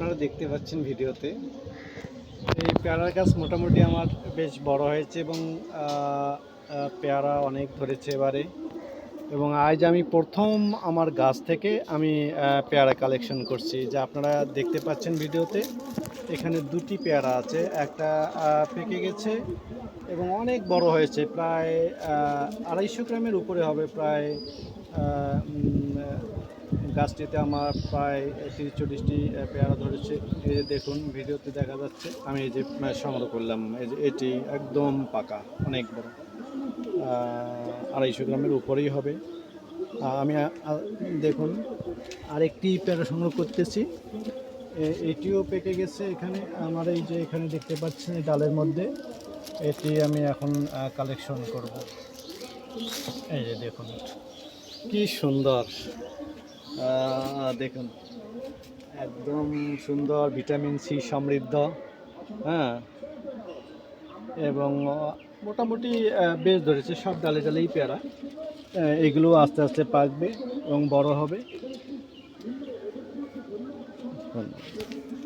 আপনারা দেখতে পাচ্ছেন ভিডিওতে, এই পেয়ারার গাছ মোটামুটি আমার বেশ বড় হয়েছে এবং পেয়ারা অনেক ধরেছে এবারে। এবং আজ আমি প্রথম আমার গাছ থেকে আমি পেয়ারা কালেকশন করছি। যা আপনারা দেখতে পাচ্ছেন ভিডিওতে, এখানে দুটি পেয়ারা আছে। একটা পেকে গেছে এবং অনেক বড় হয়েছে, প্রায় আড়াইশো গ্রামের উপরে হবে, প্রায় গাছটিতে আমার প্রায় তিরিশ চল্লিশটি পেয়ারা ধরেছে। এই যে দেখুন, ভিডিওতে দেখা যাচ্ছে, আমি এই যে সংগ্রহ করলাম, এই যে এটি একদম পাকা, অনেক বড়। আড়াইশো গ্রামের উপরেই হবে। আমি দেখুন, আরেকটি পেয়ারা সংগ্রহ করতেছি। এটিও পেকে গেছে এখানে। আমার এই যে এখানে দেখতে পাচ্ছেন, এই ডালের মধ্যে। এটি আমি এখন কালেকশন করব। এই যে দেখুন, কি সুন্দর। দেখুন। একদম সুন্দর, ভিটামিন সি সমৃদ্ধ হ্যাঁ? এবং মোটামুটি বেশ ধরেছে, সব ডালে ডালেই পেয়ারা। এগুলো আস্তে আস্তে পাকবে এবং বড় হবে।